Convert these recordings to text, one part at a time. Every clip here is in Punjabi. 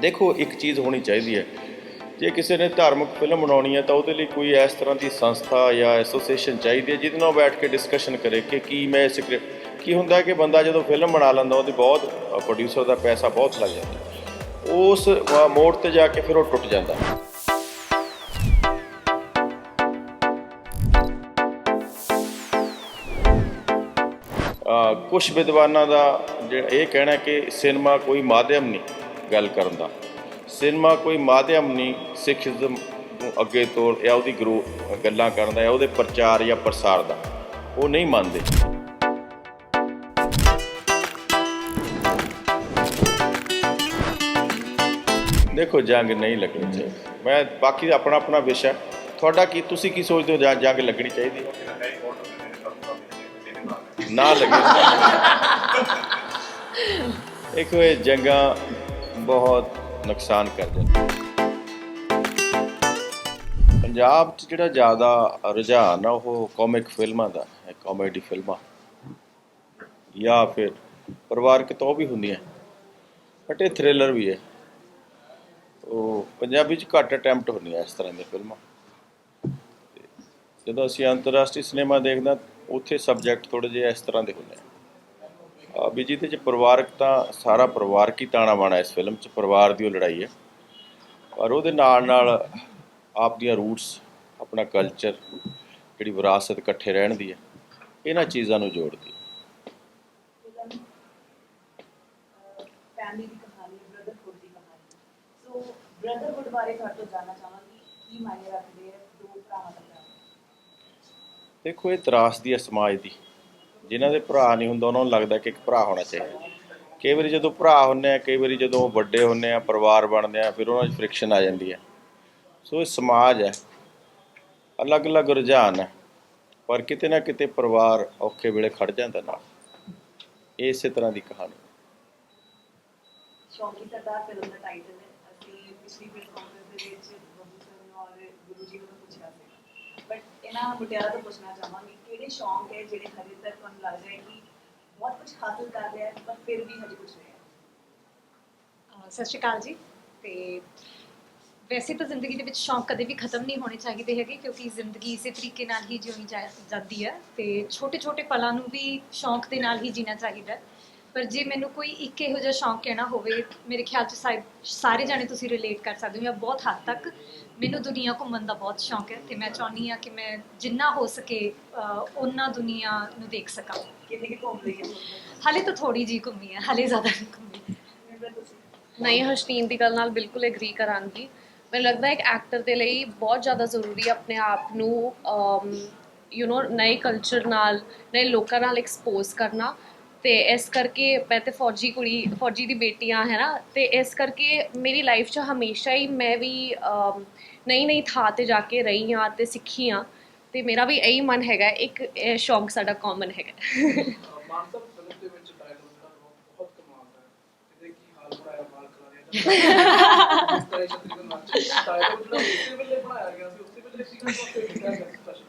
ਦੇਖੋ, ਇੱਕ ਚੀਜ਼ ਹੋਣੀ ਚਾਹੀਦੀ ਹੈ। ਜੇ ਕਿਸੇ ਨੇ ਧਾਰਮਿਕ ਫਿਲਮ ਬਣਾਉਣੀ ਹੈ, ਤਾਂ ਉਹਦੇ ਲਈ ਕੋਈ ਇਸ ਤਰ੍ਹਾਂ ਦੀ ਸੰਸਥਾ ਜਾਂ ਐਸੋਸੀਏਸ਼ਨ ਚਾਹੀਦੀ ਹੈ, ਜਿਹਦੇ ਨਾਲ ਬੈਠ ਕੇ ਡਿਸਕਸ਼ਨ ਕਰੇ ਕਿ ਕੀ ਮੈਂ ਸਕ੍ਰਿਪਟ ਕੀ ਹੁੰਦਾ ਕਿ ਬੰਦਾ ਜਦੋਂ ਫਿਲਮ ਬਣਾ ਲੈਂਦਾ, ਉਹਦੀ ਬਹੁਤ ਪ੍ਰੋਡਿਊਸਰ ਦਾ ਪੈਸਾ ਬਹੁਤ ਲੱਗ ਜਾਂਦਾ। ਉਸ ਮੋੜ ਤੇ ਜਾ ਕੇ ਫਿਰ ਉਹ ਟੁੱਟ ਜਾਂਦਾ। ਕੁਝ ਵਿਦਵਾਨਾਂ ਦਾ ਜਿਹੜਾ ਇਹ ਕਹਿਣਾ ਕਿ ਸਿਨੇਮਾ ਕੋਈ ਮਾਧਿਅਮ ਨਹੀਂ। ਗੱਲ ਕਰਨ ਦਾ। ਸਿਨੇਮਾ ਕੋਈ ਮਾਧਿਅਮ ਨਹੀਂ ਸਿੱਖੀਜ਼ਮ ਨੂੰ ਅੱਗੇ ਤੋਰ ਜਾਂ ਉਹਦੀ ਗਰੋ ਗੱਲਾਂ ਕਰਨ ਦਾ ਜਾਂ ਉਹਦੇ ਪ੍ਰਚਾਰ ਜਾਂ ਪ੍ਰਸਾਰ ਦਾ। ਉਹ ਨਹੀਂ ਮੰਨਦੇ। ਦੇਖੋ, ਜੰਗ ਨਹੀਂ ਲੱਗਣੀ ਚਾਹੀਦੀ। ਮੈਂ ਬਾਕੀ ਆਪਣਾ ਆਪਣਾ ਵਿਸ਼ਾ ਤੁਹਾਡਾ ਕੀ, ਤੁਸੀਂ ਕੀ ਸੋਚਦੇ ਹੋ ਜੰਗ ਲੱਗਣੀ ਚਾਹੀਦੀ ਨਾ ਲੱਗੇ ਇੱਕ ਇਹ ਜੰਗਾਂ ਬਹੁਤ ਨੁਕਸਾਨ ਕਰਦੀਆਂ ਪੰਜਾਬ 'ਚ ਜਿਹੜਾ ਜ਼ਿਆਦਾ ਰੁਝਾਨ ਆ, ਉਹ ਕਾਮਿਕ ਫਿਲਮਾਂ ਦਾ ਹੈ ਕਾਮੇਡੀ ਫਿਲਮਾਂ। ਜਾਂ ਫਿਰ ਪਰਿਵਾਰਕ ਤਾਂ ਉਹ ਵੀ ਹੁੰਦੀਆਂ ਬਟ ਇਹ ਥ੍ਰਿਲਰ ਵੀ ਹੈ। ਉਹ ਪੰਜਾਬੀ 'ਚ ਘੱਟ ਅਟੈਂਪਟ ਹੁੰਦੀਆਂ ਇਸ ਤਰ੍ਹਾਂ ਦੀਆਂ ਫਿਲਮਾਂ। ਜਦੋਂ ਅਸੀਂ ਅੰਤਰਰਾਸ਼ਟਰੀ ਸਿਨੇਮਾ ਦੇਖਦੇ ਹਾਂ, ਉੱਥੇ ਸਬਜੈਕਟ ਥੋੜੇ ਜਿਹੇ ਇਸ ਤਰ੍ਹਾਂ ਦੇ ਹੁੰਦੇ ਆ। ਵੀ ਜਿਹਦੇ 'ਚ ਪਰਿਵਾਰਕ ਤਾਂ ਸਾਰਾ ਪਰਿਵਾਰਕ ਹੀ ਤਾਣਾ ਬਾਣਾ ਇਸ ਫਿਲਮ 'ਚ ਪਰਿਵਾਰ ਦੀ ਉਹ ਲੜਾਈ ਹੈ। ਪਰ ਉਹਦੇ ਨਾਲ ਨਾਲ ਆਪ ਦੀਆਂ ਰੂਟਸ ਆਪਣਾ ਕਲਚਰ ਜਿਹੜੀ ਵਿਰਾਸਤ ਇਕੱਠੇ ਰਹਿਣ ਦੀ ਹੈ ਇਹਨਾਂ ਚੀਜ਼ਾਂ ਨੂੰ ਜੋੜਦੀ ਹੈ। ਫੈਮਿਲੀ ਦੀ ਕਹਾਣੀ ਬ੍ਰਦਰਹੁੱਡ ਦੀ ਕਹਾਣੀ। ਸੋ ਬ੍ਰਦਰਹੁੱਡ ਬਾਰੇ ਤੁਹਾਡੇ ਤੋਂ ਜਾਨਣਾ ਚਾਹਾਂਗੀ ਕੀ ਮਾਇਨੇ ਰੱਖਦੇ ਹੈ ਦੋ ਭਰਾਵਾਂ ਦਾ ਦੇਖੋ ਇਹ ਤਰਾਸਦੀ ਹੈ ਸਮਾਜ ਦੀ। ਜਿਨ੍ਹਾਂ ਦੇ ਭਰਾ ਨਹੀਂ ਹੁੰਦਾ, ਉਹਨਾਂ ਨੂੰ ਲੱਗਦਾ ਕਿ ਇੱਕ ਭਰਾ ਹੋਣਾ ਚਾਹੀਦਾ। ਕਈ ਵਾਰੀ ਜਦੋਂ ਭਰਾ ਹੁੰਦੇ ਆ, ਕਈ ਵਾਰੀ ਜਦੋਂ ਉਹ ਵੱਡੇ ਹੁੰਦੇ ਆ, ਪਰਿਵਾਰ ਬਣਦੇ ਆ, ਫਿਰ ਉਹਨਾਂ 'ਚ ਫ੍ਰਿਕਸ਼ਨ ਆ ਜਾਂਦੀ ਹੈ ਸੋ ਇਹ ਸਮਾਜ ਹੈ। ਅਲੱਗ-ਅਲੱਗ ਰੁਝਾਨ ਹੈ। ਪਰ ਕਿਤੇ ਨਾ ਕਿਤੇ ਪਰਿਵਾਰ ਔਖੇ ਵੇਲੇ ਖੜ ਜਾਂਦਾ ਨਾਲ। ਇਹ ਇਸੇ ਤਰ੍ਹਾਂ ਦੀ ਕਹਾਣੀ। ਸ਼ੌਂਕੀ ਸਰਦਾਰ ਫਿਲਮ ਦਾ ਟਾਈਟਲ ਹੈ। ਅਸੀਂ ਪਿਛਲੀ ਪ੍ਰੈਸ ਕਾਨਫਰੰਸ ਦੇ ਵਿੱਚ ਬੱਬੂ ਸਰ ਨੂੰ ਔਰ ਗੁਰੂ ਜੀ ਨੂੰ ਪੁੱਛਿਆ ਸੀ ਬਟ ਇਹਨਾਂ ਮੁਟਿਆਰਾਂ ਤੋਂ ਪੁੱਛਣਾ ਚਾਹਾਂਗੀ ਕਿਹੜੇ ਸ਼ੌਂਕ ਹੈ ਜਿਹੜੇ ਹਜੇ ਤੱਕ ਤੁਹਾਨੂੰ ਲੱਗਦਾ ਹੈ ਕਿ ਬਹੁਤ ਕੁਝ ਹਾਸਲ ਕਰ ਲਿਆ ਹੈ, ਪਰ ਫਿਰ ਵੀ ਹਜੇ ਕੁਝ ਨਹੀਂ ਸਤਿ ਸ਼੍ਰੀ ਅਕਾਲ ਜੀ ਤੇ ਵੈਸੇ ਤਾਂ ਜ਼ਿੰਦਗੀ ਦੇ ਵਿੱਚ ਸ਼ੌਂਕ ਕਦੇ ਵੀ ਖਤਮ ਨਹੀਂ ਹੋਣੇ ਚਾਹੀਦੇ ਹੈਗੇ, ਕਿਉਂਕਿ ਜ਼ਿੰਦਗੀ ਇਸੇ ਤਰੀਕੇ ਨਾਲ ਹੀ ਜਿਉਣੀ ਜਾਂਦੀ ਹੈ ਤੇ ਛੋਟੇ-ਛੋਟੇ ਪਲਾਂ ਨੂੰ ਵੀ ਸ਼ੌਂਕ ਦੇ ਨਾਲ ਹੀ ਜੀਣਾ ਚਾਹੀਦਾ ਹੈ। ਪਰ ਜੇ ਮੈਨੂੰ ਕੋਈ ਇੱਕ ਇਹੋ ਜਿਹਾ ਸ਼ੌਂਕ ਕਹਿਣਾ ਹੋਵੇ ਮੇਰੇ ਖਿਆਲ 'ਚ ਸ਼ਾਇਦ ਸਾਰੇ ਜਾਣੇ ਤੁਸੀਂ ਰਿਲੇਟ ਕਰ ਸਕਦੇ ਹੋ ਜਾਂ ਬਹੁਤ ਹੱਦ ਤੱਕ ਮੈਨੂੰ ਦੁਨੀਆ ਘੁੰਮਣ ਦਾ ਬਹੁਤ ਸ਼ੌਂਕ ਹੈ ਤੇ ਮੈਂ ਚਾਹੁੰਦੀ ਹਾਂ ਕਿ ਮੈਂ ਜਿੰਨਾ ਹੋ ਸਕੇ ਅਹ, ਓਨਾ ਦੁਨੀਆ ਨੂੰ ਦੇਖ ਸਕਾਂ। ਕਿੰਨੇ ਕਿ ਘੁੰਮ ਲਈ ਹੈ? ਹਾਲੇ ਤਾਂ ਥੋੜੀ ਜੀ ਘੁੰਮੀ ਹੈ ਹਾਲੇ ਜ਼ਿਆਦਾ ਨਹੀਂ ਘੁੰਮੀ। ਨਹੀਂ ਹਰਸ਼ਨੀਨ ਦੀ ਗੱਲ ਨਾਲ ਬਿਲਕੁਲ ਐਗਰੀ ਕਰਾਂਗੀ। ਮੈਨੂੰ ਲੱਗਦਾ ਹੈ ਇੱਕ ਐਕਟਰ ਦੇ ਲਈ ਬਹੁਤ ਜ਼ਿਆਦਾ ਜ਼ਰੂਰੀ ਹੈ ਆਪਣੇ ਆਪ ਨੂੰ ਯੂ نو ਨਏ ਕਲਚਰ ਨਾਲ ਨਏ ਲੋਕਾਂ ਨਾਲ ਐਕਸਪੋਜ਼ ਕਰਨਾ। ਤੇ ਇਸ ਕਰਕੇ ਮੈਂ ਤੇ ਫੌਜੀ ਕੁੜੀ ਫੌਜੀ ਦੀ ਬੇਟੀਆਂ ਹੈ ਨਾ ਤੇ ਇਸ ਕਰਕੇ ਮੇਰੀ ਲਾਈਫ 'ਚ ਹਮੇਸ਼ਾ ਹੀ ਮੈਂ ਵੀ ਨਈ ਨਈ ਥਾਂ ਤੇ ਜਾ ਕੇ ਰਹੀ ਹਾਂ ਤੇ ਸਿੱਖੀ ਹਾਂ। ਤੇ ਮੇਰਾ ਵੀ ਇਹੀ ਮਨ ਹੈਗਾ ਇੱਕ ਸ਼ੌਂਕ ਸਾਡਾ ਕਾਮਨ ਹੈਗਾ। ਮਾਨ ਸਾਹਿਬ ਫਿਲਮ ਦੇ ਵਿੱਚ ਡਾਇਲੋਗ ਦਾ ਬਹੁਤ ਕਮਾਲ ਦਾ ਹੈ ਇਹਦੇ ਕੀ ਹਾਲ ਬਣਾਇਆ ਮਾਲ ਕਰਾਰਿਆ ਇਸ ਤਰ੍ਹਾਂ ਛਤਰੀ ਦੇ ਨਾਲ ਡਾਇਲੋਗ ਜਿਹੜਾ ਉਸੇ ਵੇਲੇ ਬਣਾਇਆ ਗਿਆ ਸੀ ਉਸੇ ਵੇਲੇ ਸੀ ਕਿ ਸਪੈਸ਼ਲ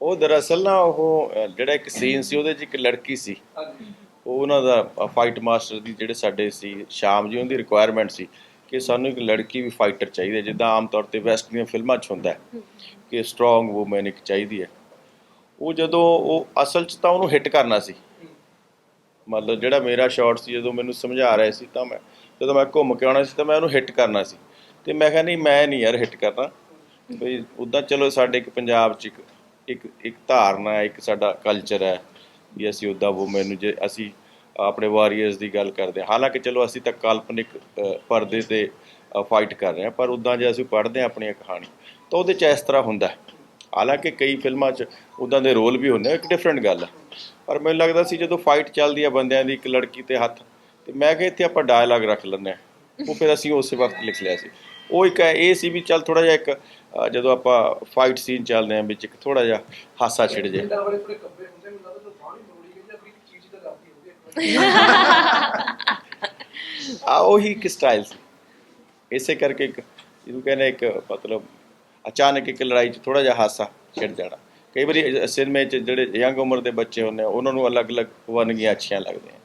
ਉਹ ਦਰਅਸਲ ਨਾ ਉਹ ਜਿਹੜਾ ਇੱਕ ਸੀਨ ਸੀ ਉਹਦੇ 'ਚ ਇੱਕ ਲੜਕੀ ਸੀ। ਹਾਂਜੀ। ਉਹਨਾਂ ਦਾ ਫਾਈਟ ਮਾਸਟਰ ਦੀ ਜਿਹੜੇ ਸਾਡੇ ਸੀ ਸ਼ਾਮ ਜੀ ਉਹਦੀ ਰਿਕੁਆਇਰਮੈਂਟ ਸੀ ਕਿ ਸਾਨੂੰ ਇੱਕ ਲੜਕੀ ਵੀ ਫਾਈਟਰ ਚਾਹੀਦੀ ਹੈ ਜਿੱਦਾਂ ਆਮ ਤੌਰ ਤੇ ਵੈਸਟ ਦੀਆਂ ਫਿਲਮਾਂ 'ਚ ਹੁੰਦਾ ਹੈ ਕਿ ਸਟਰੋਂਗ ਵੂਮਨ ਇੱਕ ਚਾਹੀਦੀ ਹੈ। ਉਹ ਜਦੋਂ ਉਹ ਅਸਲ 'ਚ ਤਾਂ ਉਹਨੂੰ ਹਿੱਟ ਕਰਨਾ ਸੀ। ਮਤਲਬ ਜਿਹੜਾ ਮੇਰਾ ਸ਼ਾਟ ਸੀ ਜਦੋਂ ਮੈਨੂੰ ਸਮਝਾ ਰਹੇ ਸੀ ਤਾਂ ਮੈਂ ਜਦੋਂ ਮੈਂ ਘੁੰਮ ਕੇ ਆਉਣਾ ਸੀ ਤਾਂ ਮੈਂ ਉਹਨੂੰ ਹਿੱਟ ਕਰਨਾ ਸੀ। ਤੇ ਮੈਂ ਕਿਹਾ ਨਹੀਂ ਮੈਂ ਨਹੀਂ ਯਾਰ ਹਿੱਟ ਕਰਨਾ। ਬਈ ਉਦਾਂ ਚਲੋ ਸਾਡੇ ਇੱਕ ਪੰਜਾਬ 'ਚ ਇੱਕ ਇੱਕ ਇੱਕ ਧਾਰਨਾ ਹੈ ਇੱਕ ਸਾਡਾ ਕਲਚਰ ਹੈ। ਵੀ ਅਸੀਂ ਉਦਾਂ ਵੂਮਨ ਨੂੰ ਜੇ ਅਸੀਂ ਆਪਣੇ ਵਾਰੀਅਰਸ ਦੀ ਗੱਲ ਕਰਦੇ ਹਾਂ। ਹਾਲਾਂਕਿ ਚਲੋ ਅਸੀਂ ਤਾਂ ਕਾਲਪਨਿਕ ਪਰਦੇ ਤੇ ਫਾਈਟ ਕਰ ਰਹੇ ਹਾਂ, ਪਰ ਉਦਾਂ ਜੇ ਅਸੀਂ ਪੜ੍ਹਦੇ ਹਾਂ ਆਪਣੀਆਂ ਕਹਾਣੀ ਤਾਂ ਉਹਦੇ 'ਚ ਇਸ ਤਰ੍ਹਾਂ ਹੁੰਦਾ ਹਾਲਾਂਕਿ ਕਈ ਫਿਲਮਾਂ 'ਚ ਉਦਾਂ ਦੇ ਰੋਲ ਵੀ ਹੁੰਦੇ ਇੱਕ ਡਿਫਰੈਂਟ ਗੱਲ ਹੈ। ਪਰ ਮੈਨੂੰ ਲੱਗਦਾ ਸੀ ਜਦੋਂ ਫਾਈਟ ਚੱਲਦੀ ਆ ਬੰਦਿਆਂ ਦੀ, ਇੱਕ ਲੜਕੀ ਤੇ ਹੱਥ, ਤੇ ਮੈਂ ਕਿਹਾ ਇੱਥੇ ਆਪਾਂ ਡਾਇਲੌਗ ਰੱਖ ਲੈਂਦੇ ਹਾਂ। ਉਹ ਫਿਰ ਅਸੀਂ ਉਸੇ ਵਕਤ ਲਿਖ ਲਿਆ ਸੀ। ਉਹ ਇੱਕ ਇਹ ਸੀ ਵੀ ਚੱਲ ਥੋੜਾ ਜਿਹਾ ਇੱਕ ਜਦੋਂ ਆਪਾਂ ਫਾਈਟ ਸੀਨ ਚੱਲਦੇ ਹਾਂ ਵਿੱਚ, ਇੱਕ ਥੋੜਾ ਜਿਹਾ ਹਾਸਾ ਛਿੜ ਜੇ ਆ ਉਹੀ ਇੱਕ ਸਟਾਈਲ ਸੀ। ਇਸੇ ਕਰਕੇ ਇੱਕ ਜਿਹਨੂੰ ਕਹਿੰਦੇ ਇੱਕ ਮਤਲਬ ਅਚਾਨਕ ਇੱਕ ਲੜਾਈ 'ਚ ਥੋੜਾ ਜਿਹਾ ਹਾਸਾ ਛਿੜ ਜਾਣਾ। ਕਈ ਵਾਰੀ ਸਿਨੇਮੇ 'ਚ ਜਿਹੜੇ ਯੰਗ ਉਮਰ ਦੇ ਬੱਚੇ ਹੁੰਦੇ ਆ ਉਹਨਾਂ ਨੂੰ ਅਲੱਗ-ਅਲੱਗ ਵੰਨਗੀਆਂ ਅੱਛੀਆਂ ਲੱਗਦੀਆਂ।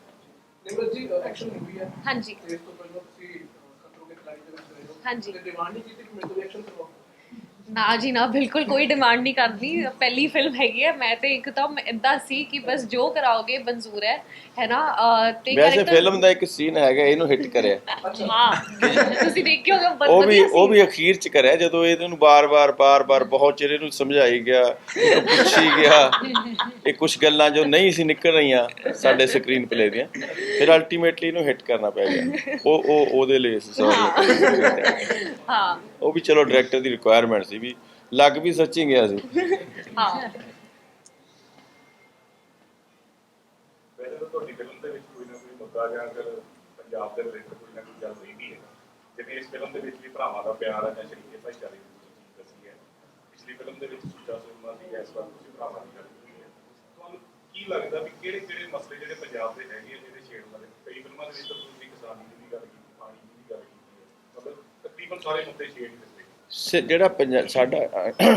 ਨਿਮਰਤ ਜੀ ਐਕਸ਼ਨ ਮੂਵੀ ਹੈ। ਹਾਂਜੀ। ਇਸ ਤੋਂ ਪਹਿਲਾਂ ਤੁਸੀਂ ਖਤਰੋਂ ਕੇ ਖਿਲਾੜੀ ਹਾਂਜੀ। ਤੇ ਡਿਮਾਂਡ ਨਹੀਂ ਕੀਤੀ ਕਿ ਮੈਨੂੰ ਰਿਐਕਸ਼ਨ ਕਰਵਾਓ। ਨਾ ਜੀ ਨਾ ਬਿਲਕੁਲ ਕੋਈ ਡਿਮਾਂਡ ਨਹੀਂ ਕਰਦੀ। ਪਹਿਲੀ ਫਿਲਮ ਹੈਗੀ ਹੈ ਮੈਂ ਤੇ ਇੱਕਦਮ ਇਦਾਂ ਸੀ ਕਿ ਬਸ ਜੋ ਕਰਾਓਗੇ ਮਨਜ਼ੂਰ ਹੈ ਹੈ ਨਾ? ਤੇ ਵੈਸੇ ਫਿਲਮ ਦਾ ਇੱਕ ਸੀਨ ਹੈਗਾ ਇਹਨੂੰ ਹਿੱਟ ਕਰਿਆ। ਹਾਂ ਤੁਸੀਂ ਦੇਖਿਓ ਬਹੁਤ ਉਹ ਵੀ ਉਹ ਵੀ ਅਖੀਰ ਚ ਕਰਿਆ ਜਦੋਂ ਇਹਨੂੰ ਬਾਰ-ਬਾਰ ਬਾਰ-ਬਾਰ ਬਹੁਤ ਚਿਰ ਇਹਨੂੰ ਸਮਝਾਈ ਗਿਆ ਪੁੱਛੀ ਗਿਆ ਇਹ ਕੁਝ ਗੱਲਾਂ ਜੋ ਨਹੀਂ ਸੀ ਨਿਕਲ ਰਹੀਆਂ ਸਾਡੇ ਸਕਰੀਨ ਪਲੇ ਦੀਆਂ ਫਿਰ ਅਲਟੀਮੇਟਲੀ ਇਹਨੂੰ ਹਿੱਟ ਕਰਨਾ ਪੈ ਗਿਆ। ਉਹ ਉਹ ਉਹਦੇ ਲਈ ਸੌਰੀ ਹਾਂ। ਉਹ ਵੀ ਚਲੋ ਡਾਇਰੈਕਟਰ ਦੀ ਰਿਕੁਆਇਰਮੈਂਟ ਸੀ ਵੀ ਲੱਗ ਵੀ ਸੱਚੀ ਗਿਆ ਸੀ। ਹਾਂ। ਵੈਸੇ ਤਾਂ ਤੁਹਾਡੀ ਫਿਲਮ ਦੇ ਵਿੱਚ ਕੋਈ ਨਾ ਕੋਈ ਮੁੱਦਾ ਜਾਂ ਅਗਰ ਪੰਜਾਬ ਦੇ ਰਿਲੇਟਡ ਕੋਈ ਨਾ ਕੋਈ ਗੱਲ ਰਹਿੰਦੀ ਹੈ। ਜਿਵੇਂ ਇਸ ਫਿਲਮ ਦੇ ਵਿੱਚ ਵੀ ਭਰਾਵਾਂ ਦਾ ਪਿਆਰ ਹੈ ਜਾਂ ਸ਼ਰੀਕੇ ਭਾਈਚਾਰੇ ਦੀ ਤੁਸੀਂ ਚੀਜ਼ ਦੱਸੀ ਹੈ। ਪਿਛਲੀ ਫਿਲਮ ਦੇ ਵਿੱਚ ਸੁੱਚਾ ਸੁਰਮਾ ਸੀ ਇਸ ਵਾਰ ਤੁਸੀਂ ਭਰਾਵਾਂ ਦੀ ਗੱਲ ਕੀਤੀ ਹੈ। ਤੁਹਾਨੂੰ ਕੀ ਲੱਗਦਾ ਵੀ ਕਿਹੜੇ ਕਿਹੜੇ ਮਸਲੇ ਜਿਹੜੇ ਪੰਜਾਬ ਦੇ ਹੈਗੇ ਜਿਹੜੇ ਛੇੜਨ ਵਾਲੇ ਕਈ ਫਿਲਮਾਂ ਦੇ ਵਿੱਚ ਤਾਂ ਤੁਸੀਂ ਕਿਸਾਨੀ ਦੀ ਵੀ ਗੱਲ ਕੀਤੀ ਪਾਣੀ ਦੀ ਵੀ ਗੱਲ ਕੀਤੀ ਹੈ। ਮਤਲਬ ਤਕਰੀਬਨ ਸਾਰੇ ਮੁੱਦੇ ਛੇੜ ਦਿੱਤੇ ਸ- ਜਿਹੜਾ ਪੰਜਾ- ਸਾਡਾ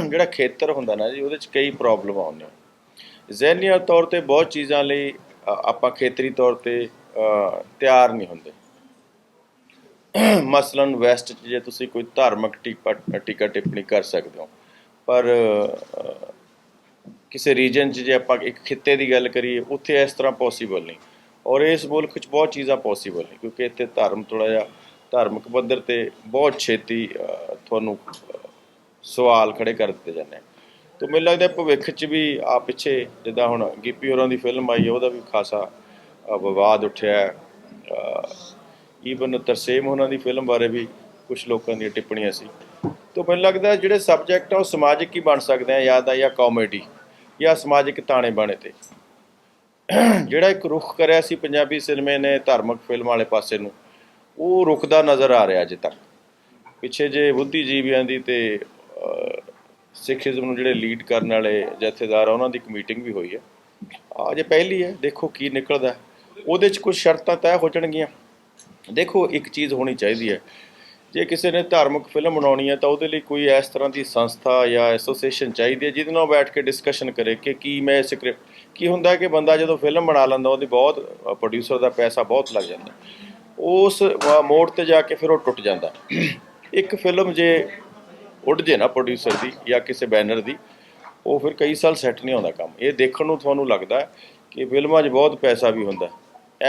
ਜਿਹੜਾ ਖੇਤਰ ਹੁੰਦਾ ਨਾ ਜੀ ਉਹਦੇ ਚ ਕਈ ਪ੍ਰੋਬਲਮ ਆਉਂਦੀਆਂ ਜ਼ਹਿਨੀਆ ਤੌਰ ਤੇ ਬਹੁਤ ਚੀਜ਼ਾਂ ਲਈ ਅ, ਆਪਾਂ ਖੇਤਰੀ ਤੌਰ ਤੇ ਅ, ਤਿਆਰ ਨਹੀਂ ਹੁੰਦੇ। ਮਸਲਨ ਵੈਸਟ 'ਚ ਜੇ ਤੁਸੀਂ ਕੋਈ ਧਾਰਮਿਕ ਟੀਕਾ ਟੀਕਾ ਟਿੱਪਣੀ ਕਰ ਸਕਦੇ ਹੋ। ਪਰ ਅ, ਕਿਸੇ ਰੀਜਨ 'ਚ ਜੇ ਆਪਾਂ ਇੱਕ ਖਿੱਤੇ ਦੀ ਗੱਲ ਕਰੀਏ ਉੱਥੇ ਇਸ ਤਰ੍ਹਾਂ ਪੋਸੀਬਲ ਨਹੀਂ। ਔਰ ਇਸ ਮੁਲਕ 'ਚ ਬਹੁਤ ਚੀਜ਼ਾਂ ਪੋਸੀਬਲ ਨਹੀਂ ਕਿਉਂਕਿ ਇੱਥੇ ਧਰਮ ਥੋੜਾ ਜਿਹਾ ਧਾਰਮਿਕ ਪੱਧਰ ਤੇ ਬਹੁਤ ਛੇਤੀ ਤੁਹਾਨੂੰ ਸਵਾਲ ਖੜੇ ਕਰ ਦਿੱਤੇ ਜਾਂਦੇ ਆ। ਤੋ ਮੈਨੂੰ ਲੱਗਦਾ ਭਵਿੱਖ 'ਚ ਵੀ ਆ ਪਿੱਛੇ ਜਿੱਦਾਂ ਹੁਣ ਗਿੱਪੀ ਹੋਰਾਂ ਦੀ ਫਿਲਮ ਆਈ ਉਹਦਾ ਵੀ ਖਾਸਾ ਵਿਵਾਦ ਉੱਠਿਆ ਈਵਨ ਤਰਸੇਮ ਉਹਨਾਂ ਦੀ ਫਿਲਮ ਬਾਰੇ ਵੀ ਕੁਝ ਲੋਕਾਂ ਦੀਆਂ ਟਿੱਪਣੀਆਂ ਸੀ। ਤੋ ਮੈਨੂੰ ਲੱਗਦਾ ਜਿਹੜੇ ਸਬਜੈਕਟ ਆ, ਉਹ ਸਮਾਜਿਕ ਹੀ ਬਣ ਸਕਦੇ ਆ ਜਾਂ ਤਾਂ ਜਾਂ ਕਾਮੇਡੀ ਜਾਂ ਸਮਾਜਿਕ ਤਾਣੇ ਬਾਣੇ ਤੇ। ਜਿਹੜਾ ਇੱਕ ਰੁਖ ਕਰਿਆ ਸੀ ਪੰਜਾਬੀ ਸਿਨੇਮੇ ਨੇ ਧਾਰਮਿਕ ਫਿਲਮ ਵਾਲੇ ਪਾਸੇ ਨੂੰ ਉਹ ਰੁਕਦਾ ਨਜ਼ਰ ਆ ਰਿਹਾ ਅਜੇ ਤੱਕ। ਪਿੱਛੇ ਜੇ ਬੁੱਧੀਜੀਵੀਆਂ ਦੀ ਤੇ ਅਹ, ਸਿੱਖੀਜ਼ਮ ਨੂੰ ਜਿਹੜੇ ਲੀਡ ਕਰਨ ਵਾਲੇ ਜਥੇਦਾਰ ਆ ਉਹਨਾਂ ਦੀ ਇੱਕ ਮੀਟਿੰਗ ਵੀ ਹੋਈ ਹੈ। ਅਜੇ ਪਹਿਲੀ ਹੈ ਦੇਖੋ ਕੀ ਨਿਕਲਦਾ। ਉਹਦੇ 'ਚ ਕੁਝ ਸ਼ਰਤਾਂ ਤੈਅ ਹੋ ਜਾਣਗੀਆਂ। ਦੇਖੋ ਇੱਕ ਚੀਜ਼ ਹੋਣੀ ਚਾਹੀਦੀ ਹੈ। ਜੇ ਕਿਸੇ ਨੇ ਧਾਰਮਿਕ ਫਿਲਮ ਬਣਾਉਣੀ ਹੈ ਤਾਂ ਉਹਦੇ ਲਈ ਕੋਈ ਇਸ ਤਰ੍ਹਾਂ ਦੀ ਸੰਸਥਾ ਜਾਂ ਐਸੋਸੀਏਸ਼ਨ ਚਾਹੀਦੀ ਹੈ ਜਿਹਦੇ ਨਾਲ ਬੈਠ ਕੇ ਡਿਸਕਸ਼ਨ ਕਰੇ ਕਿ ਕੀ ਮੈਂ ਸਕ੍ਰਿਪਟ ਕੀ ਹੁੰਦਾ ਕਿ ਬੰਦਾ ਜਦੋਂ ਫਿਲਮ ਬਣਾ ਲੈਂਦਾ ਉਹਦੀ ਬਹੁਤ ਪ੍ਰੋਡਿਊਸਰ ਦਾ ਪੈਸਾ ਬਹੁਤ ਲੱਗ ਜਾਂਦਾ। ਉਸ ਮੋੜ ਤੇ ਜਾ ਕੇ ਫਿਰ ਉਹ ਟੁੱਟ ਜਾਂਦਾ। ਇੱਕ ਫਿਲਮ ਜੇ ਉੱਡ ਜੇ ਨਾ ਪ੍ਰੋਡਿਊਸਰ ਦੀ ਜਾਂ ਕਿਸੇ ਬੈਨਰ ਦੀ, ਉਹ ਫਿਰ ਕਈ ਸਾਲ ਸੈੱਟ ਨਹੀਂ ਆਉਂਦਾ ਕੰਮ। ਇਹ ਦੇਖਣ ਨੂੰ ਤੁਹਾਨੂੰ ਲੱਗਦਾ ਕਿ ਫਿਲਮਾਂ 'ਚ ਬਹੁਤ ਪੈਸਾ ਵੀ ਹੁੰਦਾ।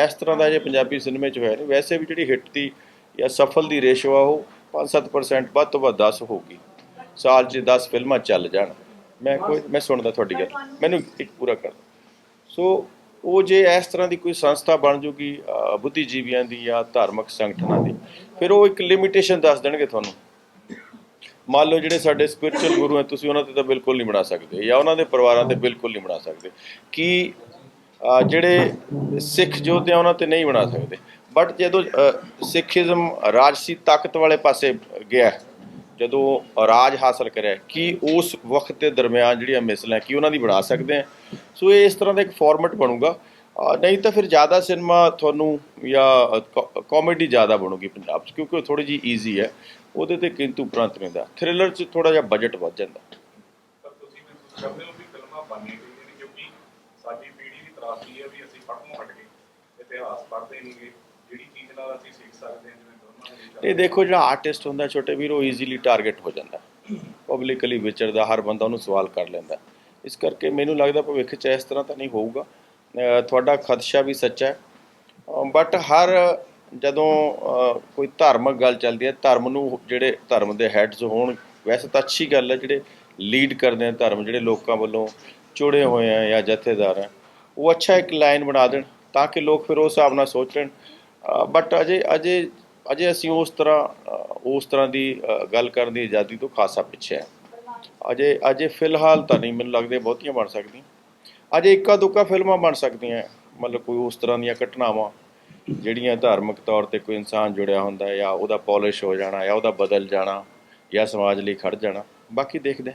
ਇਸ ਤਰ੍ਹਾਂ ਦਾ ਜੇ ਪੰਜਾਬੀ ਸਿਨੇਮੇ 'ਚ ਹੋਇਆ ਨਹੀਂ, ਵੈਸੇ ਵੀ ਜਿਹੜੀ ਹਿੱਟ ਦੀ ਜਾਂ ਸਫਲ ਦੀ ਰੇਸ਼ੋ ਆ ਉਹ 5-7% ਵੱਧ ਤੋਂ ਵੱਧ 10 ਹੋਊਗੀ। ਸਾਲ 'ਚ 10 ਫਿਲਮਾਂ ਚੱਲ ਜਾਣ। ਮੈਂ ਕੋਈ, ਮੈਂ ਸੁਣਦਾ ਤੁਹਾਡੀ ਗੱਲ। ਮੈਨੂੰ ਇੱਕ ਪੂਰਾ ਕਰ ਸੋ ਉਹ ਜੇ ਇਸ ਤਰ੍ਹਾਂ ਦੀ ਕੋਈ ਸੰਸਥਾ ਬਣ ਜੂਗੀ ਬੁੱਧੀਜੀਵੀਆਂ ਦੀ ਜਾਂ ਧਾਰਮਿਕ ਸੰਗਠਨਾਂ ਦੀ ਫਿਰ ਉਹ ਇੱਕ ਲਿਮਿਟੇਸ਼ਨ ਦੱਸ ਦੇਣਗੇ ਤੁਹਾਨੂੰ। ਮੰਨ ਲਓ ਜਿਹੜੇ ਸਾਡੇ ਸਪਿਰਚੁਅਲ ਗੁਰੂ ਹੈ ਤੁਸੀਂ ਉਹਨਾਂ ਤੇ ਤਾਂ ਬਿਲਕੁਲ ਨਹੀਂ ਬਣਾ ਸਕਦੇ ਜਾਂ ਉਹਨਾਂ ਦੇ ਪਰਿਵਾਰਾਂ ਤੇ ਬਿਲਕੁਲ ਨਹੀਂ ਬਣਾ ਸਕਦੇ। ਕਿ ਜਿਹੜੇ ਸਿੱਖ ਯੋਧੇ ਆ ਉਹਨਾਂ ਤੇ ਨਹੀਂ ਬਣਾ ਸਕਦੇ। ਬਟ ਜਦੋਂ ਅ, ਸਿੱਖੀਜ਼ਮ ਰਾਜਸੀ ਤਾਕਤ ਵਾਲੇ ਪਾਸੇ ਗਿਆ ਜਦੋਂ ਰਾਜ ਹਾਸਲ ਕਰਿਆ, ਕਿ ਉਸ ਵਕਤ ਦੇ ਦਰਮਿਆਨ ਜਿਹੜੀਆਂ ਮਿਸਲਾਂ, ਕੀ ਉਹਨਾਂ ਦੀ ਬਣਾ ਸਕਦੇ ਆ? ਸੋ ਇਹ ਇਸ ਤਰ੍ਹਾਂ ਦਾ ਇੱਕ ਫਾਰਮੈਟ ਬਣੂਗਾ। ਨਹੀਂ ਤਾਂ ਫਿਰ ਜ਼ਿਆਦਾ ਸਿਨੇਮਾ ਤੁਹਾਨੂੰ ਜਾਂ ਕਾਮੇਡੀ ਜ਼ਿਆਦਾ ਬਣੂਗੀ ਪੰਜਾਬ 'ਚ, ਕਿਉਂਕਿ ਉਹ ਥੋੜੀ ਜੀ ਈਜ਼ੀ ਹੈ। ਉਹਦੇ ਤੇ ਕਿੰਤੂ ਪ੍ਰੰਤ ਨਹੀਂ ਦਾ ਥ੍ਰਿਲਰ 'ਚ ਥੋੜਾ ਜਿਹਾ ਬਜਟ ਵੱਧ ਜਾਂਦਾ। ਪਰ ਤੁਸੀਂ ਮਹਿਸੂਸ ਕਰਦੇ ਹੋ ਵੀ ਫਿਲਮਾਂ ਬਣਨੀਆਂ ਚਾਹੀਦੀਆਂ ਕਿਉਂਕਿ ਸਾਡੀ ਪੀੜ੍ਹੀ ਦੀ ਤਰਾਸਦੀ ਹੈ ਵੀ ਅਸੀਂ ਪੜ੍ਹਨੋਂ ਹਟ ਗਏ। ਇਤਿਹਾਸ ਪੜ੍ਹਦੇ ਨਹੀਂਗੇ। ਜਿਹੜੀ ਚੀਜ਼ ਨਾਲ ਅਸੀਂ ਸਿੱਖ ਸਕਦੇ ਹਾਂ ਇਹ ਦੇਖੋ ਜਿਹੜਾ ਆਰਟਿਸਟ ਹੁੰਦਾ, ਛੋਟੇ ਵੀਰ, ਉਹ ਈਜ਼ੀਲੀ ਟਾਰਗੇਟ ਹੋ ਜਾਂਦਾ। ਪਬਲਿਕਲੀ ਵਿਚਰਦਾ, ਹਰ ਬੰਦਾ ਉਹਨੂੰ ਸਵਾਲ ਕਰ ਲੈਂਦਾ। ਇਸ ਕਰਕੇ ਮੈਨੂੰ ਲੱਗਦਾ ਭਵਿੱਖ 'ਚ ਇਸ ਤਰ੍ਹਾਂ ਤਾਂ ਨਹੀਂ ਹੋਊਗਾ। ਤੁਹਾਡਾ ਖਦਸ਼ਾ ਵੀ ਸੱਚਾ ਹੈ। ਬਟ ਹਰ ਜਦੋਂ ਕੋਈ ਧਾਰਮਿਕ ਗੱਲ ਚੱਲਦੀ ਹੈ, ਧਰਮ ਨੂੰ ਜਿਹੜੇ ਧਰਮ ਦੇ ਹੈਡਸ ਹੋਣ, ਵੈਸੇ ਤਾਂ ਅੱਛੀ ਗੱਲ ਹੈ, ਜਿਹੜੇ ਲੀਡ ਕਰਦੇ ਆ ਧਰਮ, ਜਿਹੜੇ ਲੋਕਾਂ ਵੱਲੋਂ ਚੁੜੇ ਹੋਏ ਆ ਜਾਂ ਜਥੇਦਾਰ ਆ, ਉਹ ਅੱਛਾ ਇੱਕ ਲਾਈਨ ਬਣਾ ਦੇਣ, ਤਾਂ ਕਿ ਲੋਕ ਫਿਰ ਉਸ ਹਿਸਾਬ ਨਾਲ ਸੋਚਣ ਬਟ ਅਜੇ ਅਜੇ ਅਜੇ ਅਸੀਂ ਉਸ ਤਰ੍ਹਾਂ ਉਸ ਤਰ੍ਹਾਂ ਦੀ ਗੱਲ ਕਰਨ ਦੀ ਆਜ਼ਾਦੀ ਤੋਂ ਖਾਸਾ ਪਿੱਛੇ ਹੈ। ਅਜੇ ਅਜੇ ਫਿਲਹਾਲ ਤਾਂ ਨਹੀਂ, ਮੈਨੂੰ ਲੱਗਦਾ ਬਹੁਤੀਆਂ ਬਣ ਸਕਦੀਆਂ। ਅਜੇ ਇੱਕਾ ਦੁੱਕਾ ਫਿਲਮਾਂ ਬਣ ਸਕਦੀਆਂ, ਮਤਲਬ ਕੋਈ ਉਸ ਤਰ੍ਹਾਂ ਦੀਆਂ ਘਟਨਾਵਾਂ, ਜਿਹੜੀਆਂ ਧਾਰਮਿਕ ਤੌਰ ਤੇ ਕੋਈ ਇਨਸਾਨ ਜੁੜਿਆ ਹੁੰਦਾ ਜਾਂ ਉਹਦਾ ਪਾਲਿਸ਼ ਹੋ ਜਾਣਾ, ਜਾਂ ਉਹਦਾ ਬਦਲ ਜਾਣਾ, ਜਾਂ ਸਮਾਜ ਲਈ ਖੜ ਜਾਣਾ। ਬਾਕੀ ਦੇਖਦੇ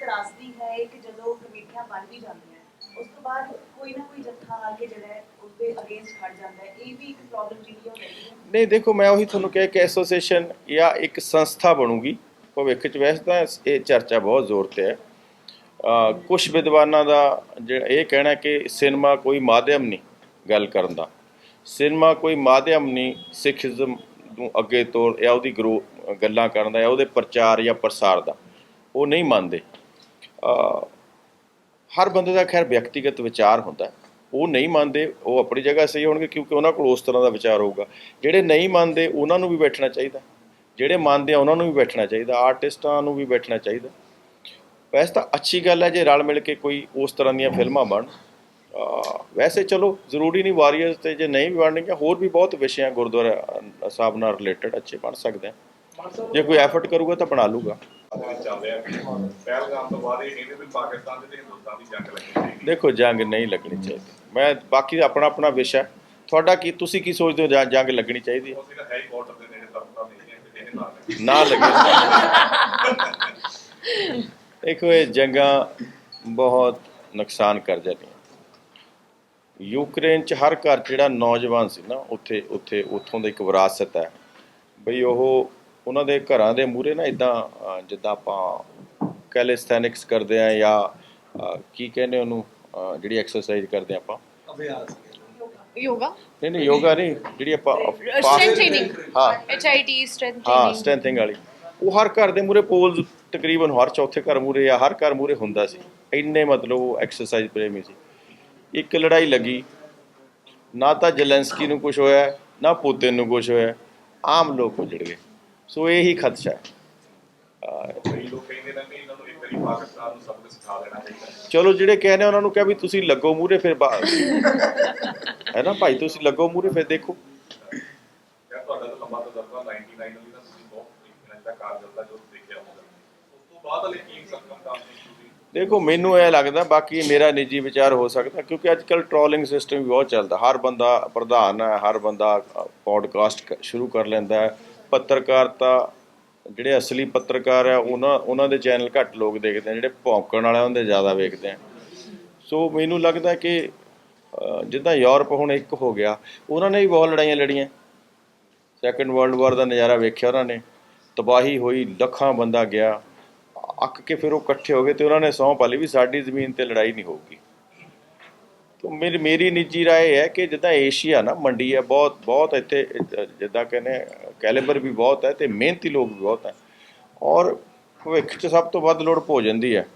ਤਰਾਸਦੀ ਹੈ ਕਿ ਜਦੋਂ ਕਮੇਟੀਆਂ ਬਣ ਵੀ ਜਾਂਦੀਆਂ, ਉਸ ਤੋਂ ਬਾਅਦ ਕੋਈ ਨਾ ਕੋਈ ਜੱਥਾ ਆ ਕੇ ਜਿਹੜਾ ਹੈ ਅਗੇਂਸਟ ਖੜ ਜਾਂਦਾ ਹੈ। ਇਹ ਵੀ ਇੱਕ ਪ੍ਰੋਬਲਮ ਜਿਹੜੀ ਹੋ ਰਹੀ ਹੈ। ਨਹੀਂ, ਦੇਖੋ, ਮੈਂ ਉਹੀ ਤੁਹਾਨੂੰ ਕਿਹਾ ਕਿ ਐਸੋਸੀਏਸ਼ਨ ਜਾਂ ਇੱਕ ਸੰਸਥਾ ਬਣੂਗੀ। ਭਵਿੱਖ ਚ ਵੈਸੇ ਤਾਂ ਇਹ ਚਰਚਾ ਬਹੁਤ ਜ਼ੋਰ ਤੇ ਹੈ। ਕੁਝ ਵਿਦਵਾਨਾਂ ਦਾ ਜਿਹੜਾ ਇਹ ਕਹਿਣਾ ਕਿ ਸਿਨੇਮਾ ਕੋਈ ਮਾਧਿਅਮ ਨਹੀਂ ਗੱਲ ਕਰਨ ਦਾ। ਸਿਨੇਮਾ ਕੋਈ ਮਾਧਿਅਮ ਨਹੀਂ ਸਿੱਖੀਜ਼ਮ ਨੂੰ ਅੱਗੇ ਤੋਰ ਜਾਂ ਉਹਦੀ ਗਰੋ ਗੱਲਾਂ ਕਰਨ ਦਾ ਜਾਂ ਉਹਦੇ ਪ੍ਰਚਾਰ ਜਾਂ ਪ੍ਰਸਾਰ ਦਾ। ਉਹ ਨਹੀਂ ਮੰਨਦੇ। ਹਰ ਬੰਦੇ ਦਾ ਖੈਰ ਵਿਅਕਤੀਗਤ ਵਿਚਾਰ ਹੁੰਦਾ ਹੈ। ਉਹ ਨਹੀਂ ਮੰਨਦੇ, ਉਹ ਆਪਣੀ ਜਗ੍ਹਾ ਸਹੀ ਹੋਣਗੇ ਕਿਉਂਕਿ ਉਹਨਾਂ ਕੋਲ ਉਸ ਤਰ੍ਹਾਂ ਦਾ ਵਿਚਾਰ ਹੋਊਗਾ। ਜਿਹੜੇ ਨਹੀਂ ਮੰਨਦੇ, ਉਹਨਾਂ ਨੂੰ ਵੀ ਬੈਠਣਾ ਚਾਹੀਦਾ। ਜਿਹੜੇ ਮੰਨਦੇ ਆ, ਉਹਨਾਂ ਨੂੰ ਵੀ ਬੈਠਣਾ ਚਾਹੀਦਾ। ਆਰਟਿਸਟਾਂ ਨੂੰ ਵੀ ਬੈਠਣਾ ਚਾਹੀਦਾ। ਵੈਸੇ ਤਾਂ ਅੱਛੀ ਗੱਲ ਹੈ ਜੇ ਰਲ ਮਿਲ ਕੇ ਕੋਈ ਉਸ ਤਰ੍ਹਾਂ ਦੀਆਂ ਫਿਲਮਾਂ ਬਣ। ਵੈਸੇ ਚਲੋ, ਜ਼ਰੂਰੀ ਨਹੀਂ ਵਾਰੀਅਰਸ ਤੇ ਜੇ ਨਹੀਂ ਵੀ ਬਣਨਗੀਆਂ, ਹੋਰ ਵੀ ਬਹੁਤ ਵਿਸ਼ੇ ਆ ਗੁਰਦੁਆਰਾ ਸਾਹਿਬ ਨਾਲ ਰਿਲੇਟਡ ਅੱਛੇ ਬਣ ਸਕਦੇ ਆ। ਜੇ ਕੋਈ ਐਫਰਟ ਕਰੂਗਾ ਤਾਂ ਬਣਾ ਲੂਗਾ ਦੇ ਵਿੱਚ ਚੱਲ ਰਿਹਾ ਪਹਿਲਗਾਮ ਤੋਂ ਬਾਅਦ ਇਹ ਕਹਿੰਦੇ ਵੀ ਪਾਕਿਸਤਾਨ ਤੇ ਤੇ ਹਿੰਦੁਸਤਾਨ ਦੀ ਜੰਗ ਲੱਗਣੀ ਚਾਹੀਦੀ। ਦੇਖੋ ਜੰਗ ਨਹੀਂ ਲੱਗਣੀ ਚਾਹੀਦੀ। ਮੈਂ ਬਾਕੀ ਆਪਣਾ ਆਪਣਾ ਵਿਸ਼ਾ। ਤੁਹਾਡਾ ਕੀ ਤੁਸੀਂ ਕੀ ਸੋਚਦੇ ਹੋ ਜਾਂ- ਜੰਗ ਲੱਗਣੀ ਚਾਹੀਦੀ। ਨਾ ਲੱਗੇ ਦੇਖੋ ਇਹ ਜੰਗਾਂ ਬਹੁਤ ਨੁਕਸਾਨ ਕਰ ਜਾਂਦੀਆਂ ਯੂਕਰੇਨ ਚ ਹਰ ਘਰ ਜਿਹੜਾ ਨੌਜਵਾਨ ਸੀ ਨਾ ਉੱਥੇ ਉੱਥੇ ਉੱਥੋਂ ਦਾ ਇੱਕ ਵਿਰਾਸਤ ਹੈ। ਬਈ ਉਹ ਉਹਨਾਂ ਦੇ ਘਰਾਂ ਦੇ ਮੂਹਰੇ ਨਾ ਇਦਾਂ ਜਿੱਦਾਂ ਆਪਾਂ ਕੈਲਿਸਥੈਨਿਕਸ ਕਰਦੇ ਆ ਜਾਂ ਕੀ ਕਹਿੰਦੇ ਉਹਨੂੰ ਜਿਹੜੀ ਐਕਸਰਸਾਈਜ਼ ਕਰਦੇ ਆ ਆਪਾਂ। ਯੋਗਾ? ਨਹੀਂ ਨਹੀਂ ਯੋਗਾ ਨਹੀਂ ਜਿਹੜੀ ਆਪਾਂ ਸਟ੍ਰੈਂਥ ਟ੍ਰੇਨਿੰਗ ਹਾਂ। ਐਚਆਈਟੀ ਸਟ੍ਰੈਂਥ ਹਾਂ ਟ੍ਰੇਨਿੰਗ ਸਟੈਂਥਿੰਗ ਵਾਲੀ। ਉਹ ਹਰ ਘਰ ਦੇ ਮੂਰੇ ਪੋਲ ਤਕਰੀਬਨ ਹਰ ਚੌਥੇ ਘਰ ਮੂਰੇ ਜਾਂ ਹਰ ਘਰ ਮੂਰੇ ਹੁੰਦਾ ਸੀ। ਇੰਨੇ ਮਤਲਬ ਉਹ ਐਕਸਰਸਾਈਜ਼ ਪ੍ਰੇਮੀ ਸੀ। ਇੱਕ ਲੜਾਈ ਲੱਗੀ। ਨਾ ਤਾਂ ਜ਼ੈਲੈਂਸਕੀ ਨੂੰ ਕੁਝ ਹੋਇਆ ਨਾ ਪੁਤਿਨ ਨੂੰ ਕੁਝ ਹੋਇਆ। ਆਮ ਲੋਕ ਉਜੜ ਗਏ। ਸੋ ਇਹ ਹੀ ਖਦਸ਼ਾ ਹੈ। ਅਹ ਕਈ ਲੋਕ ਕਹਿੰਦੇ ਨੇ ਕਿ ਇਹਨਾਂ ਨੂੰ ਇੱਕ ਵਾਰੀ ਪਾਕਿਸਤਾਨ ਨੂੰ ਸਬਕ ਸਿਖਾ ਦੇਣਾ ਚਾਹੀਦਾ ਹੈ। ਚਲੋ ਜਿਹੜੇ ਕਹਿੰਦੇ ਉਹਨਾਂ ਨੂੰ ਕਿਹਾ ਵੀ ਤੁਸੀਂ ਲੱਗੋ ਮੂਰੇ ਫਿਰ ਹੈ ਨਾ ਭਾਈ ਤੁਸੀਂ ਲੱਗੋ ਮੂਰੇ ਫਿਰ ਦੇਖੋ। ਯਾਰ ਤੁਹਾਡਾ ਤਾਂ ਲੰਬਾ ਤਜਰਬਾ 99 ਵਾਲੀ ਦਾ ਤੁਸੀਂ ਬਹੁਤ ਤਰੀਕੇ ਨਾਲ ਕਾਰਜਲ ਦਾ ਜੋ ਦੇਖਿਆ ਹੋਊਗਾ। ਉਸ ਤੋਂ ਬਾਅਦ ਵਾਲੇ ਕੀ ਸਕਮ ਕੰਮ ਤੁਸੀਂ ਦੇਖੋ ਮੈਨੂੰ ਇਹ ਲੱਗਦਾ ਬਾਕੀ ਮੇਰਾ ਨਿੱਜੀ ਵਿਚਾਰ ਹੋ ਸਕਦਾ ਕਿਉਂਕਿ ਅੱਜ ਕੱਲ ਟ੍ਰੋਲਿੰਗ ਸਿਸਟਮ ਵੀ ਬਹੁਤ ਚੱਲਦਾ। ਹਰ ਬੰਦਾ ਪ੍ਰਧਾਨ ਹੈ ਹਰ ਬੰਦਾ ਪੋਡਕਾਸਟ ਸ਼ੁਰੂ ਕਰ ਲੈਂਦਾ ਹੈ। ਪੱਤਰਕਾਰਤਾ, ਜਿਹੜੇ ਅਸਲੀ ਪੱਤਰਕਾਰ ਆ, ਉਹਨਾਂ ਉਹਨਾਂ ਦੇ ਚੈਨਲ ਘੱਟ ਲੋਕ ਦੇਖਦੇ ਆ, ਜਿਹੜੇ ਭੌਂਕਣ ਵਾਲੇ ਉਹਦੇ ਜ਼ਿਆਦਾ ਵੇਖਦੇ ਆ। ਸੋ ਮੈਨੂੰ ਲੱਗਦਾ ਕਿ ਜਿੱਦਾਂ ਯੂਰਪ ਹੁਣ ਇੱਕ ਹੋ ਗਿਆ, ਉਹਨਾਂ ਨੇ ਵੀ ਬਹੁਤ ਲੜਾਈਆਂ ਲੜੀਆਂ। ਸੈਕੰਡ ਵਰਲਡ ਵਾਰ ਦਾ ਨਜ਼ਾਰਾ ਵੇਖਿਆ ਉਹਨਾਂ ਨੇ। ਤਬਾਹੀ ਹੋਈ, ਲੱਖਾਂ ਬੰਦਾ ਗਿਆ। ਅੱਕ ਕੇ ਫਿਰ ਉਹ ਇਕੱਠੇ ਹੋ ਗਏ ਤੇ ਉਹਨਾਂ ਨੇ ਸਹੁੰ ਪਾ ਲਈ ਵੀ ਸਾਡੀ ਜ਼ਮੀਨ ਤੇ ਲੜਾਈ ਨਹੀਂ ਹੋਊਗੀ। ਤੋ ਮੇਰੀ ਮੇਰੀ ਨਿੱਜੀ ਰਾਏ ਹੈ ਕਿ ਜਿੱਦਾਂ ਏਸ਼ੀਆ ਨਾ, ਮੰਡੀ ਹੈ, ਬਹੁਤ ਬਹੁਤ ਇੱਥੇ, ਜਿੱਦਾਂ ਕਹਿੰਦੇ ਕੈਲੇਬਰ ਵੀ ਬਹੁਤ ਹੈ ਤੇ ਮਿਹਨਤੀ ਲੋਕ ਵੀ ਬਹੁਤ ਹੈ। ਔਰ ਭਵਿੱਖ 'ਚ ਸਭ ਤੋਂ ਵੱਧ ਲੋੜ ਭੋਜਨ ਦੀ ਹੈ।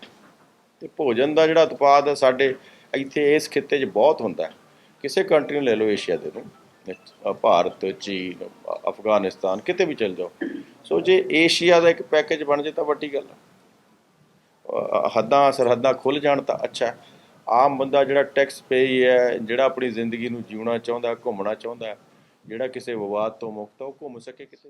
ਤੇ ਭੋਜਨ ਦਾ ਜਿਹੜਾ ਉਤਪਾਦ ਹੈ, ਸਾਡੇ ਇੱਥੇ ਇਸ ਖਿੱਤੇ 'ਚ ਬਹੁਤ ਹੁੰਦਾ ਕਿਸੇ ਕੰਟਰੀ ਨੂੰ ਲੈ ਲਓ, ਏਸ਼ੀਆ ਦੇ ਨੂੰ ਭਾਰਤ, ਚੀਨ ਅਫਗਾਨਿਸਤਾਨ, ਕਿਤੇ ਵੀ ਚਲ ਜਾਓ। ਸੋ ਜੇ ਏਸ਼ੀਆ ਦਾ ਇੱਕ ਪੈਕੇਜ ਬਣ ਜੇ ਤਾਂ ਵੱਡੀ ਗੱਲ ਹੈ। ਹੱਦਾਂ, ਸਰਹੱਦਾਂ ਖੁੱਲ ਜਾਣ ਤਾਂ ਅੱਛਾ ਆਮ ਬੰਦਾ ਜਿਹੜਾ ਟੈਕਸ ਪੇਈ ਹੈ, ਜਿਹੜਾ ਆਪਣੀ ਜ਼ਿੰਦਗੀ ਨੂੰ ਜਿਉਣਾ ਚਾਹੁੰਦਾ, ਘੁੰਮਣਾ ਚਾਹੁੰਦਾ, ਜਿਹੜਾ ਕਿਸੇ ਵਿਵਾਦ ਤੋਂ ਮੁਕਤ ਹੈ, ਉਹ ਘੁੰਮ ਸਕੇ ਕਿਤੇ